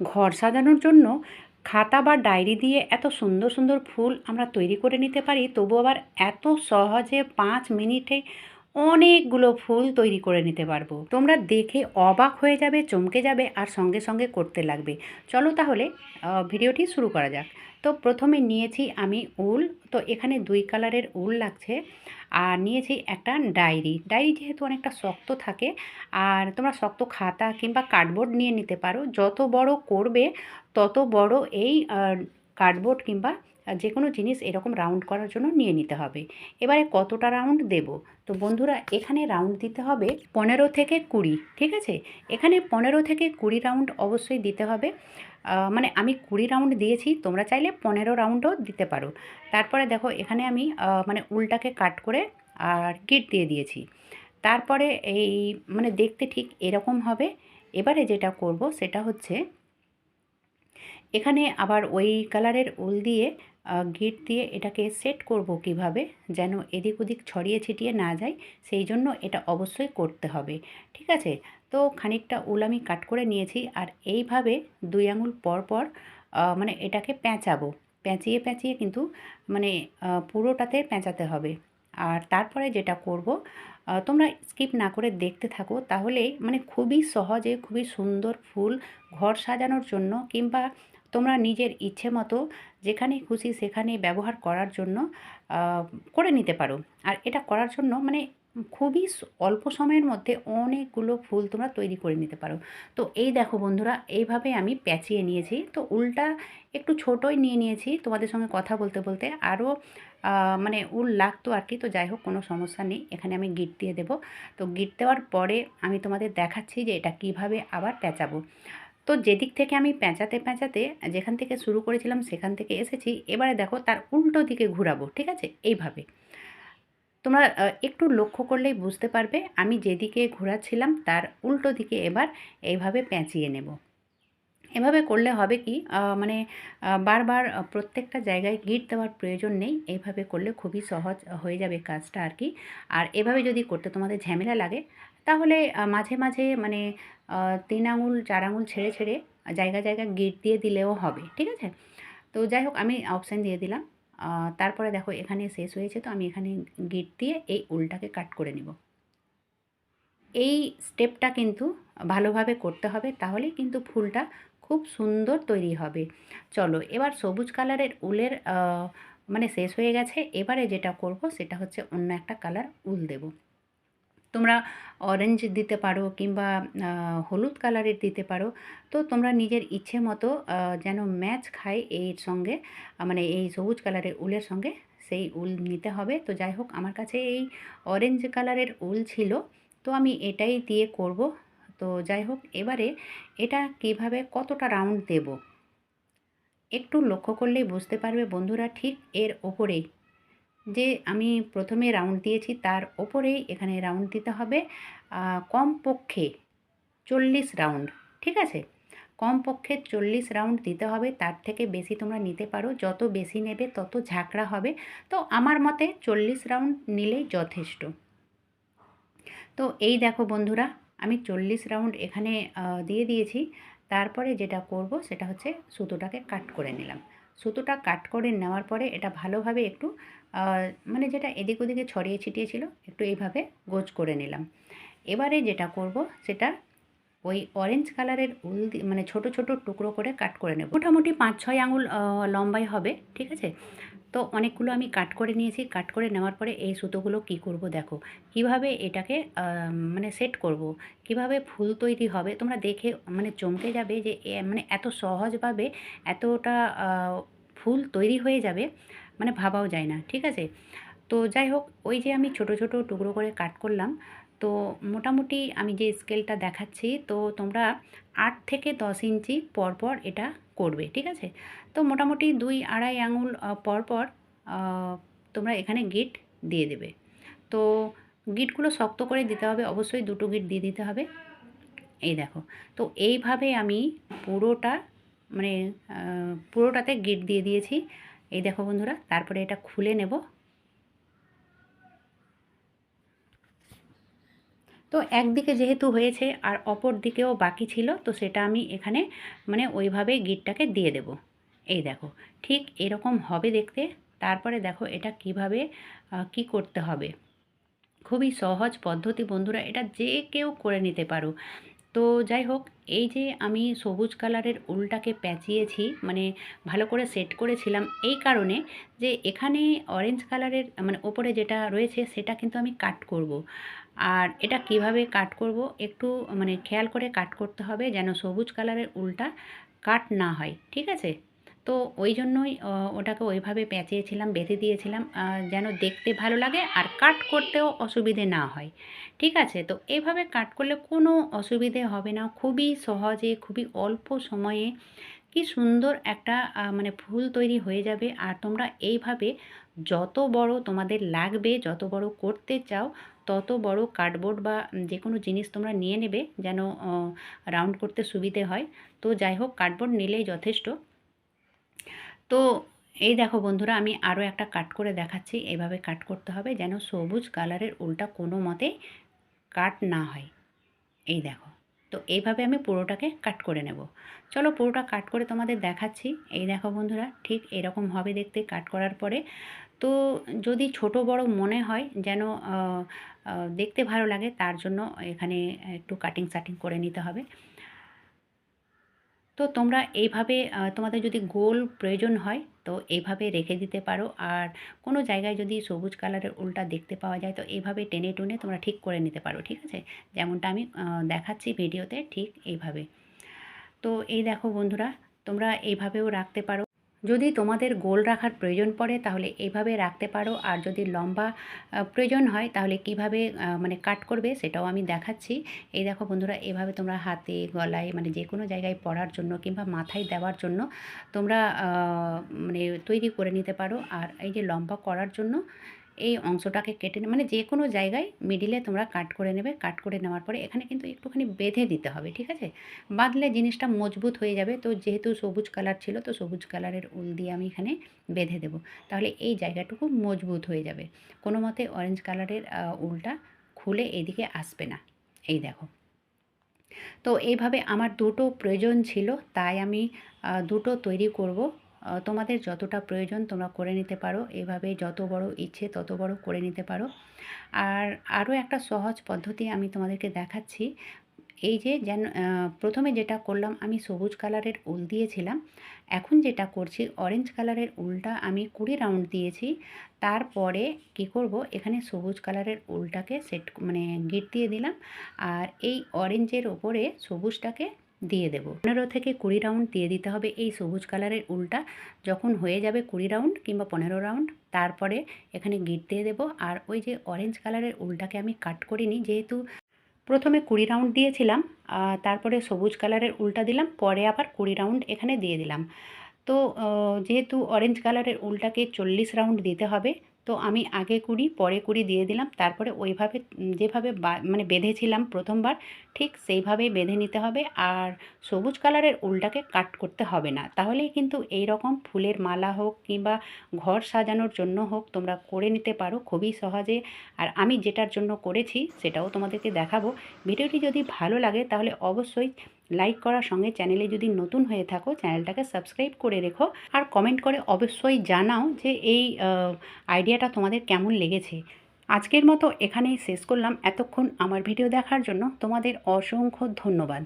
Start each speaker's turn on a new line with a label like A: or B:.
A: ঘর সাজানোর জন্য খাতা বা ডায়েরি দিয়ে এত সুন্দর সুন্দর ফুল আমরা তৈরি করে নিতে পারি, তবু আবার এত সহজে পাঁচ মিনিটে অনেকগুলো ফুল তৈরি করে নিতে পারব। তোমরা দেখে অবাক হয়ে যাবে, চমকে যাবে আর সঙ্গে সঙ্গে করতে লাগবে। চলো তাহলে ভিডিওটি শুরু করা যাক। তো প্রথমে নিয়েছি আমি উল। তো এখানে দুই কালারের উল লাগছে। আর নিয়েছি একটা ডায়েরি। ডায়েরি যেহেতু অনেকটা শক্ত থাকে, আর তোমরা শক্ত খাতা কিংবা কার্ডবোর্ড নিয়ে নিতে পারো। যত বড় করবে, তত বড় এই কার্ডবোর্ড কিংবা যে কোনো জিনিস এরকম রাউন্ড করার জন্য নিয়ে নিতে হবে। এবারে কতটা রাউন্ড দেব? তো বন্ধুরা, এখানে রাউন্ড দিতে হবে পনেরো থেকে কুড়ি, ঠিক আছে? এখানে পনেরো থেকে কুড়ি রাউন্ড অবশ্যই দিতে হবে। মানে আমি কুড়ি রাউন্ড দিয়েছি, তোমরা চাইলে পনেরো রাউন্ডও দিতে পারো। তারপরে দেখো, এখানে আমি মানে উলটাকে কাট করে, আর গিট দিয়ে দিয়েছি। তারপরে এই মানে দেখতে ঠিক এরকম হবে। এবারে যেটা করব, সেটা হচ্ছে এখানে আবার ওই কালারের উল দিয়ে গিট দিয়ে এটাকে সেট করব কীভাবে যেন এদিক ওদিক ছড়িয়ে ছিটিয়ে না যায়, সেই জন্য এটা অবশ্যই করতে হবে। ঠিক আছে? তো খানিকটা উল আমি কাট করে নিয়েছি আর এইভাবে দুই আঙুল পর পর মানে এটাকে পেঁচাবো। পেঁচিয়ে পেঁচিয়ে কিন্তু মানে পুরোটাতে পেঁচাতে হবে। আর তারপরে যেটা করব তোমরা স্কিপ না করে দেখতে থাকো, তাহলে মানে খুবই সহজে, খুবই সুন্দর ফুল ঘর সাজানোর জন্য কিংবা তোমরা নিজের ইচ্ছে মতো যেখানে খুশি সেখানে ব্যবহার করার জন্য করে নিতে পারো। আর এটা করার জন্য মানে খুবই অল্প সময়ের মধ্যে অনেকগুলো ফুল তোমরা তৈরি করে নিতে পারো। তো এই দেখো বন্ধুরা, এইভাবে আমি প্যাঁচিয়ে নিয়েছি। তো উলটা একটু ছোটোই নিয়ে নিয়েছি তোমাদের সঙ্গে কথা বলতে বলতে। আরও মানে উল লাগতো আর কি, তো যাই হোক কোনো সমস্যা নেই। এখানে আমি গিট দিয়ে দেবো। তো গিট দেওয়ার পরে আমি তোমাদের দেখাচ্ছি যে এটা কীভাবে আবার পেঁচাবো। তো যেদিক থেকে আমি পেঁচাতে পেঁচাতে যেখান থেকে শুরু করেছিলাম সেখান থেকে এসেছি। এবারে দেখো তার উল্টো দিকে ঘুরাবো, ঠিক আছে? এইভাবে। তোমরা একটু লক্ষ্য করলেই বুঝতে পারবে আমি যেদিকে ঘোরাচ্ছিলাম তার উল্টো দিকে এবার এইভাবে পেঁচিয়ে নেব। এভাবে করলে হবে কি মানে বারবার প্রত্যেকটা জায়গায় গিট দেওয়ার প্রয়োজন নেই। এইভাবে করলে খুবই সহজ হয়ে যাবে কাজটা আর কি। আর এভাবে যদি করতে তোমাদের ঝামেলা লাগে তাহলে মাঝে মাঝে মানে তিন আঙুল, চার আঙুল ছেড়ে ছেড়ে জায়গা জায়গা গিট দিয়ে দিলেও হবে, ঠিক আছে? তো যাই হোক, আমি অপশান দিয়ে দিলাম। তারপরে দেখো, এখানে শেষ হয়েছে, তো আমি এখানে গিট দিয়ে এই উলটাকে কাট করে নেব। এই স্টেপটা কিন্তু ভালোভাবে করতে হবে তাহলে কিন্তু ফুলটা খুব সুন্দর তৈরি হবে। চলো, এবার সবুজ কালারের উলের মানে শেষ হয়ে গেছে, এবারে যেটা করব, সেটা হচ্ছে অন্য একটা কালার উল দেব। তোমরা অরেঞ্জ দিতে পারো কিংবা হলুদ কালারের দিতে পারো। তো তোমরা নিজের ইচ্ছে মতো যেন ম্যাচ খায় এর সঙ্গে মানে এই সবুজ কালারের উলের সঙ্গে সেই উল নিতে হবে। তো যাই হোক, আমার কাছে এই অরেঞ্জ কালারের উল ছিল। তো আমি এটাই দিয়ে করব। তো যাই হোক, এবারে এটা কীভাবে, কতটা রাউন্ড দেব? একটু লক্ষ্য করলেই বুঝতে পারবে বন্ধুরা, ঠিক এর ওপরেই। যে আমি প্রথমে রাউন্ড দিয়েছি, তার ওপরেই এখানে রাউন্ড দিতে হবে কমপক্ষে চল্লিশ রাউন্ড ঠিক আছে? কমপক্ষে চল্লিশ রাউন্ড দিতে হবে, তার থেকে বেশি তোমরা নিতে পারো, যত বেশি নেবে তত ঝাঁকড়া হবে। তো আমার মতে চল্লিশ রাউন্ড নিলেই যথেষ্ট। তো এই দেখো বন্ধুরা, আমি চল্লিশ রাউন্ড এখানে দিয়ে দিয়েছি, তারপরে যেটা করব সেটা হচ্ছে সুতোটাকে কাট করে নিলাম। সুতোটা কাট করে নেওয়ার পরে এটা ভালোভাবে একটু মানে যেটা এদিক ওদিকে ছড়িয়ে ছিটিয়ে ছিল, একটু এইভাবে গোজ করে নিলাম। এবারে যেটা করব, সেটা ওই অরেঞ্জ কালারের উল মানে ছোট ছোট টুকরো করে কাট করে নেব। মোটামুটি পাঁচ ছয় আঙুল লম্বাই হবে, ঠিক আছে? তো অনেকগুলো আমি কাট করে নিয়েছি। কাট করে নেওয়ার পরে এই সুতোগুলো কি করব দেখো। কীভাবে এটাকে মানে সেট করব, কীভাবে ফুল তৈরি হবে, তোমরা দেখে মানে চমকে যাবে যে মানে এত সহজভাবে এতটা ফুল তৈরি হয়ে যাবে। মানে ভাবাও যায় না ঠিক আছে? তো যাই হোক ওই যে আমি ছোট ছোট টুকরো করে কাট করলাম। তো মোটামুটি আমি যে স্কেলটা দেখাচ্ছি তো তোমরা আট থেকে দশ ইঞ্চি পর পর এটা করবে ঠিক আছে? তো মোটামুটি দুই আড়াই আঙুল আহ, পর পর তোমরা এখানে গিট দিয়ে দেবে। তো গিটগুলো শক্ত করে দিতে হবে অবশ্যই দুটো গিট দিয়ে দিতে হবে। এই দেখো তো এইভাবে আমি পুরোটা মানে পুরোটাতে গিট দিয়ে দিয়েছি। এই দেখো বন্ধুরা, তারপরে এটা খুলে নেব। তো একদিকে যেহেতু হয়েছে আর অপর দিকেও বাকি ছিল, তো সেটা আমি এখানে মানে ওইভাবে গিটটাকে দিয়ে দেব। এই দেখো, ঠিক এরকম হবে দেখতে। তারপরে দেখো এটা কীভাবে কি করতে হবে। খুবই সহজ পদ্ধতি বন্ধুরা, এটা যে কেউ করে নিতে পারো। তো যাই হোক, এই যে আমি সবুজ কালারের উলটাকে প্যাঁচিয়েছি মানে ভালো করে সেট করেছিলাম এই কারণে যে এখানে অরেঞ্জ কালারের মানে ওপরে যেটা রয়েছে সেটা কিন্তু আমি কাট করব। আর এটা কীভাবে কাট করব একটু মানে খেয়াল করে কাট করতে হবে যেন সবুজ কালারের উলটা কাট না হয়, ঠিক আছে তো ওই জন্যই ওটাকে ওইভাবে পেঁচিয়েছিলাম, বেঁধে দিয়েছিলাম যেন দেখতে ভালো লাগে আর কাট করতেও অসুবিধে না হয়। ঠিক আছে? তো এইভাবে কাট করলে কোনো অসুবিধে হবে না। খুবই সহজে, খুবই অল্প সময়ে কি সুন্দর একটা মানে ফুল তৈরি হয়ে যাবে। আর তোমরা এইভাবে যত বড় তোমাদের লাগবে, যত বড় করতে চাও, তত বড় কার্ডবোর্ড বা যে কোনো জিনিস তোমরা নিয়ে নেবে যেন রাউন্ড করতে সুবিধে হয়। তো যাই হোক, কার্ডবোর্ড নিলেই যথেষ্ট। তো এই দেখো বন্ধুরা, আমি আরও একটা কাট করে দেখাচ্ছি। এইভাবে কাট করতে হবে যেন সবুজ কালারের উল্টা কোনো মতে কাট না হয়। এই দেখো, তো এইভাবে আমি পুরোটাকে কাট করে নেব। চলো পুরোটা কাট করে তোমাদের দেখাচ্ছি। এই দেখো বন্ধুরা, ঠিক এরকম হবে দেখতে কাট করার পরে। তো যদি ছোট বড় মনে হয় যেন দেখতে ভালো লাগে, তার জন্য এখানে একটু কাটিং সাটিং করে নিতে হবে। তো তোমরা এইভাবে তোমাদের যদি গোল প্রয়োজন হয়, তো এইভাবে রেখে দিতে পারো। আর কোনো জায়গায় যদি সবুজ কালারের উল্টা দেখতে পাওয়া যায়, তো এইভাবে টেনে টুনে তোমরা ঠিক করে নিতে পারো, ঠিক আছে? যেমনটা আমি দেখাচ্ছি ভিডিওতে ঠিক এইভাবে। তো এই দেখো বন্ধুরা, তোমরা এইভাবেও রাখতে পারো। যদি তোমাদের গোল রাখার প্রয়োজন পড়ে, তাহলে এভাবে রাখতে পারো। আর যদি লম্বা প্রয়োজন হয়, তাহলে কীভাবে মানে কাট করবে সেটাও আমি দেখাচ্ছি। এই দেখো বন্ধুরা, এভাবে তোমরা হাতে, গলায় মানে যে কোনো জায়গায় পড়ার জন্য কিংবা মাথায় দেওয়ার জন্য তোমরা মানে তৈরি করে নিতে পারো। আর এই যে লম্বা করার জন্য এই অংশটাকে কেটে মানে যে কোনো জায়গায় মিডিলে তোমরা কাট করে নেবে কাট করে নেওয়ার পরে এখানে কিন্তু একটুখানি বেঁধে দিতে হবে, ঠিক আছে? বাঁধলে জিনিসটা মজবুত হয়ে যাবে, তো যেহেতু সবুজ কালার ছিল, তো সবুজ কালারের উল দিয়ে আমি এখানে বেঁধে দেব। তাহলে এই জায়গাটুকু মজবুত হয়ে যাবে। কোনো মতে অরেঞ্জ কালারের উলটা খুলে এদিকে আসবে না। এই দেখো। তো এইভাবে আমার দুটো প্রয়োজন ছিল, তাই আমি দুটো তৈরি করব। তোমাদের যতটা প্রয়োজন তোমরা করে নিতে পারো। এভাবে যত বড় ইচ্ছে তত বড় করে নিতে পারো। আর আরও একটা সহজ পদ্ধতি আমি তোমাদেরকে দেখাচ্ছি। এই যে যেন প্রথমে যেটা করলাম, আমি সবুজ কালারের উল দিয়েছিলাম। এখন যেটা করছি অরেঞ্জ কালারের উলটা আমি কুড়ি রাউন্ড দিয়েছি। তারপরে কি করব, এখানে সবুজ কালারের উলটাকে সেট মানে গিট দিয়ে দিলাম। আর এই অরেঞ্জের ওপরে সবুজটাকে দিয়ে দেবো। পনেরো থেকে কুড়ি রাউন্ড দিয়ে দিতে হবে এই সবুজ কালারের উলটা। যখন হয়ে যাবে কুড়ি রাউন্ড কিংবা পনেরো রাউন্ড তারপরে এখানে গিট দিয়ে দেবো। আর ওই যে অরেঞ্জ কালারের উলটাকে আমি কাট করিনি, যেহেতু প্রথমে কুড়ি রাউন্ড দিয়েছিলাম তারপরে সবুজ কালারের উলটা দিলাম, পরে আবার কুড়ি রাউন্ড এখানে দিয়ে দিলাম। তো যেহেতু অরেঞ্জ কালারের উলটাকে চল্লিশ রাউন্ড দিতে হবে তো আমি আগে কুড়ি পরে কুড়ি দিয়ে দিলাম। তারপরে ওইভাবে যেভাবে মানে বেঁধেছিলাম প্রথমবার, ঠিক সেইভাবেই বেঁধে নিতে হবে। আর সবুজ কালারের উলটাকে কাট করতে হবে না। তাহলেই কিন্তু এই রকম ফুলের মালা হোক কিংবা ঘর সাজানোর জন্য হোক তোমরা করে নিতে পারো খুবই সহজে। আর আমি যেটার জন্য করেছি সেটাও তোমাদেরকে দেখাবো। ভিডিওটি যদি ভালো লাগে তাহলে অবশ্যই লাইক করার সঙ্গে চ্যানেলে যদি নতুন হয়ে থাকো চ্যানেলটাকে সাবস্ক্রাইব করে রেখো। আর কমেন্ট করে অবশ্যই জানাও যে এই আইডিয়াটা তোমাদের কেমন লেগেছে। আজকের মতো এখানেই শেষ করলাম। এতক্ষণ আমার ভিডিও দেখার জন্য তোমাদের অসংখ্য ধন্যবাদ।